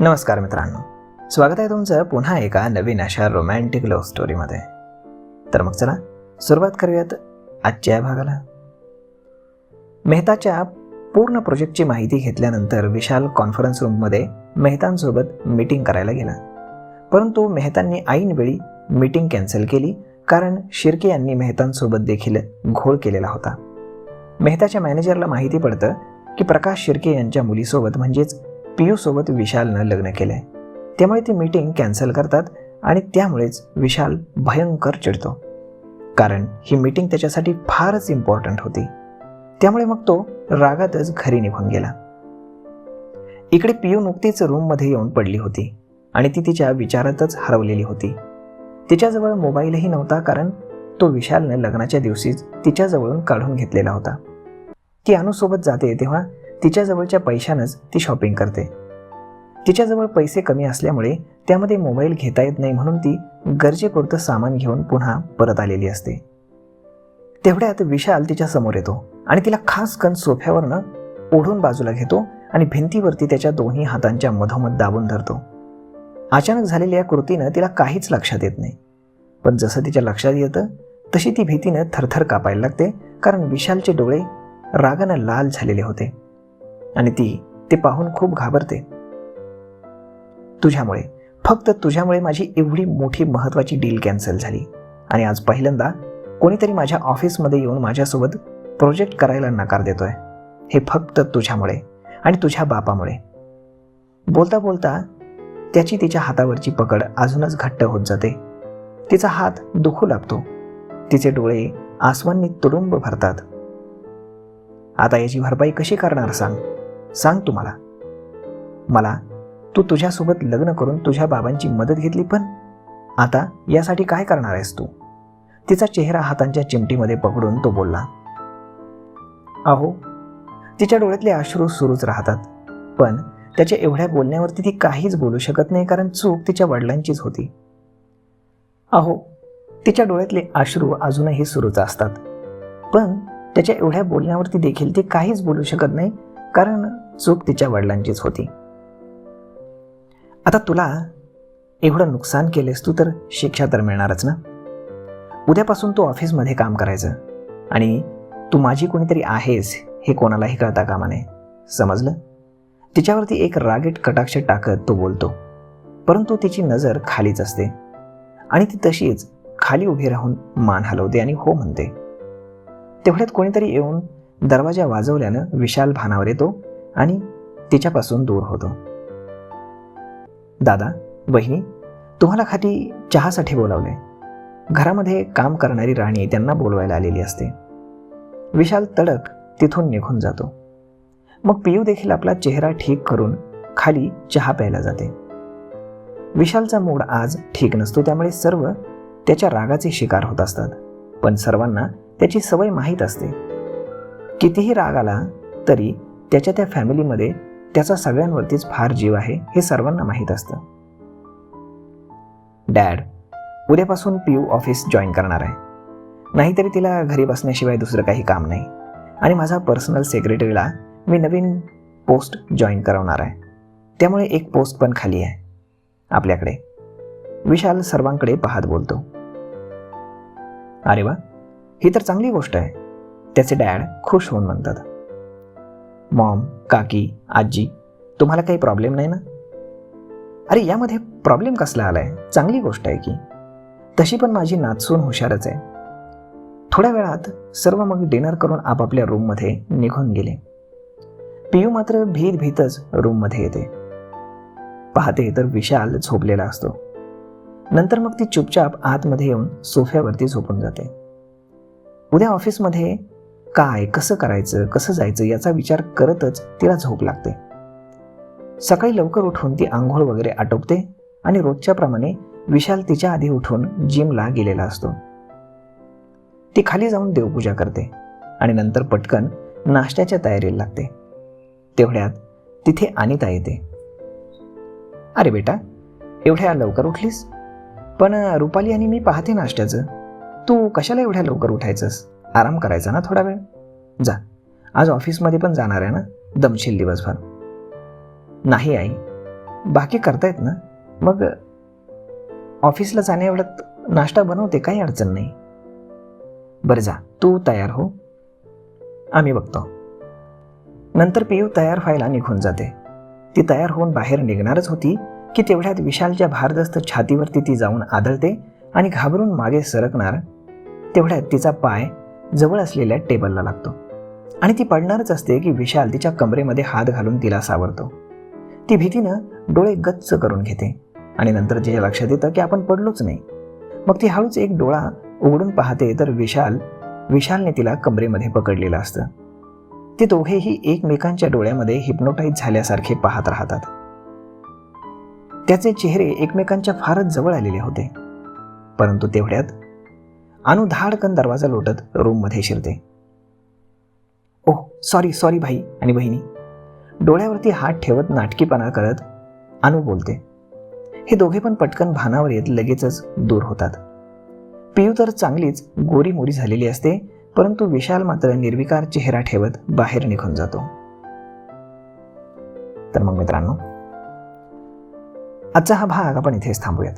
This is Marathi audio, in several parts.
नमस्कार मित्रांनो. स्वागत आहे तुमचं पुन्हा एका नवीन अशा रोमॅन्टिक लव्ह स्टोरीमध्ये तर मग चला सुरुवात करूयात आजच्या या भागाला. मेहताच्या पूर्ण प्रोजेक्टची माहिती घेतल्यानंतर विशाल कॉन्फरन्स रूममध्ये मेहतांसोबत मीटिंग करायला गेला. परंतु मेहतांनी ऐनवेळी मीटिंग कॅन्सल केली कारण शिर्के यांनी मेहतांसोबत देखील घोळ केलेला होता. मेहताच्या मॅनेजरला माहिती पडतं की प्रकाश शिर्के यांच्या मुलीसोबत म्हणजेच पियूसोबत विशालनं लग्न केलंय. त्यामुळे ती मीटिंग कॅन्सल करतात आणि त्यामुळेच विशाल भयंकर चिडतो. कारण ही मीटिंग त्याच्यासाठी फारच इम्पॉर्टंट होती. त्यामुळे मग तो रागातच घरी निघून गेला. इकडे पियू नुकतीच रूममध्ये येऊन पडली होती आणि ती तिच्या विचारातच हरवलेली होती. तिच्याजवळ मोबाईलही नव्हता कारण तो विशालनं लग्नाच्या दिवशीच तिच्याजवळून काढून घेतलेला होता. ती अनुसोबत जाते तेव्हा तिच्याजवळच्या पैशानंच ती शॉपिंग करते. तिच्याजवळ पैसे कमी असल्यामुळे त्यामध्ये मोबाईल घेता येत नाही म्हणून ती गरजेपुरतं सामान घेऊन पुन्हा परत आलेली असते. तेवढ्यात विशाल तिच्या समोर येतो आणि तिला खास कण सोफ्यावरनं ओढून बाजूला घेतो आणि भिंतीवरती त्याच्या दोन्ही हातांच्या मधोमध दाबून धरतो. अचानक झालेल्या या कृतीनं तिला काहीच लक्षात येत नाही. पण जसं तिच्या लक्षात येतं तशी ती भीतीनं थरथर कापायला लागते कारण विशालचे डोळे रागानं लाल झालेले होते. आणि ती ते पाहून खूप घाबरते. तुझ्यामुळे फक्त तुझ्यामुळे माझी एवढी मोठी महत्वाची डील कॅन्सल झाली. आणि आज पहिल्यांदा कोणीतरी माझ्या ऑफिसमध्ये येऊन माझ्यासोबत प्रोजेक्ट करायला नकार देतोय. हे फक्त तुझ्यामुळे आणि तुझ्या बापामुळे. बोलता बोलता त्याची तिच्या हातावरची पकड अजूनच घट्ट होत जाते. तिचा हात दुखू लागतो. तिचे डोळे आसवांनी तुडुंब भरतात. आता याची भरपाई कशी करणार सांग? सांग तू मला मला तू तुझ्यासोबत लग्न करून तुझ्या बाबांची मदत घेतली पण आता यासाठी काय करणार आहेस तू? तिचा चेहरा हातांच्या चिमटीमध्ये पकडून तो बोलला. अहो तिच्या डोळ्यातले अश्रू सुरूच राहतात पण त्याच्या एवढ्या बोलण्यावरती ती काहीच बोलू शकत नाही कारण चूक तिच्या वडिलांचीच होती. अहो तिच्या डोळ्यातले अश्रू अजूनही सुरूच असतात पण त्याच्या एवढ्या बोलण्यावरती देखील ती काहीच बोलू शकत नाही कारण चूक तिच्या वडिलांचीच होती. आता तुला एवढं नुकसान केलेस तू तर शिक्षा तर मिळणारच ना? उद्यापासून तू ऑफिसमध्ये काम करायचं आणि तू माझी कोणीतरी आहेस हे कोणालाही कळता कामा नये. समजलं? तिच्यावरती एक रागेट कटाक्ष टाकत तो बोलतो. परंतु तिची नजर खालीच असते आणि ती तशीच खाली उभी राहून मान हलवते आणि हो म्हणते. तेवढ्यात कोणीतरी येऊन दरवाजा वाजवल्यानं विशाल भानावर येतो आणि तिच्यापासून दूर होतो. दादा बहिणी तुम्हाला खाली चहासाठी बोलावले. घरामध्ये काम करणारी राणी त्यांना बोलवायला आलेली असते. विशाल तडक तिथून निघून जातो. मग पियू देखील आपला चेहरा ठीक करून खाली चहा प्यायला जाते. विशालचा मूड आज ठीक नसतो त्यामुळे सर्व त्याच्या रागाचे शिकार होत असतात. पण सर्वांना त्याची सवय माहीत असते. कितीही राग आला तरी त्याच्या त्या फॅमिलीमध्ये त्याचा सगळ्यांवरतीच फार जीव आहे हे सर्वांना माहीत असतं. डॅड उद्यापासून पियू ऑफिस जॉईन करणार आहे. नाहीतरी तिला घरी बसण्याशिवाय दुसरं काही काम नाही. आणि माझा पर्सनल सेक्रेटरीला मी नवीन पोस्ट जॉईन करवणार आहे. त्यामुळे एक पोस्ट पण खाली आहे. आपल्याकडे. विशाल सर्वांकडे पाहत बोलतो. अरे वा ही तर चांगली गोष्ट आहे. त्याचे डॅड खुश होऊन म्हणतात. मॉम काकी आजी तुम्हाला काही प्रॉब्लेम नाही ना? अरे यामध्ये प्रॉब्लेम कसला आलाय? चांगली गोष्ट आहे की. तशी पण माझी नाचसून हुशारच आहे. थोड्या वेळात सर्व मग डिनर करून आपापल्या रूममध्ये निघून गेले. पियू मात्र भीत भीतच रूममध्ये येते. पाहते तर विशाल झोपलेला असतो. नंतर मग ती चुपचाप आतमध्ये येऊन सोफ्यावरती झोपून जाते. उद्या ऑफिसमध्ये काय कसं करायचं कसं जायचं याचा विचार करतच तिला झोप लागते. सकाळी लवकर उठून ती आंघोळ वगैरे आटोपते आणि रोजच्याप्रमाणे विशाल तिच्या आधी उठून जिमला गेलेला असतो. ती खाली जाऊन देवपूजा करते आणि नंतर पटकन नाश्त्याच्या तयारीला लागते. तेवढ्यात तिथे अनिता येते. अरे बेटा एवढ्या लवकर उठलीस? पण रुपाली आणि मी पाहते नाश्त्याचं. तू कशाला एवढ्या लवकर उठायचंस? आराम करायचा ना थोडा वेळ? जा. आज ऑफिसमध्ये पण जाणार आहे ना? दमशील दिवसभर. नाही आई. बाकी करतायत ना? मग ऑफिसला जाण्यावेळेत नाश्ता बनवते काही अडचण नाही. बरं जा. तू तयार हो. आम्ही बघतो. नंतर पियू तयार व्हायला निघून जाते. ती तयार होऊन बाहेर निघणारच होती की तेवढ्यात विशालच्या भारदस्त छातीवरती ती जाऊन आदळते आणि घाबरून मागे सरकणार. तेवढ्यात तिचा पाय जवळ असलेल्या टेबलला लागतो. आणि ती पडणारच असते की विशाल तिच्या कमरेमध्ये हात घालून तिला सावरतो. ती भीतीनं डोळे गच्च करून घेते आणि नंतर तिच्या लक्षात येतं की आपण पडलोच नाही. मग ती हळूच एक डोळा उघडून पाहते तर विशाल विशालने तिला कमरेमध्ये पकडलेलं असतं. ते दोघेही एकमेकांच्या डोळ्यामध्ये हिप्नोटाईज झाल्यासारखे पाहत राहतात. त्याचे चेहरे एकमेकांच्या फारच जवळ आलेले होते. परंतु तेवढ्यात अनु धाडकन दरवाजा लोटत रूममध्ये शिरते. ओह सॉरी सॉरी भाई आणि बहिणी. डोळ्यावरती हात ठेवत नाटकीपणा करत अनु बोलते. हे दोघे पण पटकन भानावर येत लगेचच दूर होतात. पियू तर चांगलीच गोरी मोरी झालेली असते परंतु विशाल मात्र निर्विकार चेहरा ठेवत बाहेर निघून जातो. तर मग मित्रांनो आजचा हा भाग आपण इथेच थांबूयात.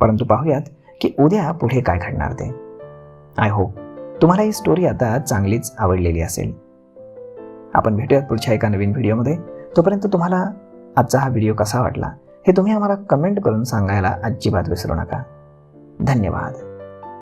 परंतु पाहूयात की उद्या पुढे काय घडणार ते? आय होप तुम्हाला ही स्टोरी आता चांगलीच आवडलेली असेल. आपण भेटूयात पुढच्या एका नवीन व्हिडिओमध्ये तोपर्यंत तुम्हाला आजचा हा व्हिडिओ कसा वाटला हे तुम्ही आम्हाला कमेंट करून सांगायला अजिबात विसरू नका. धन्यवाद.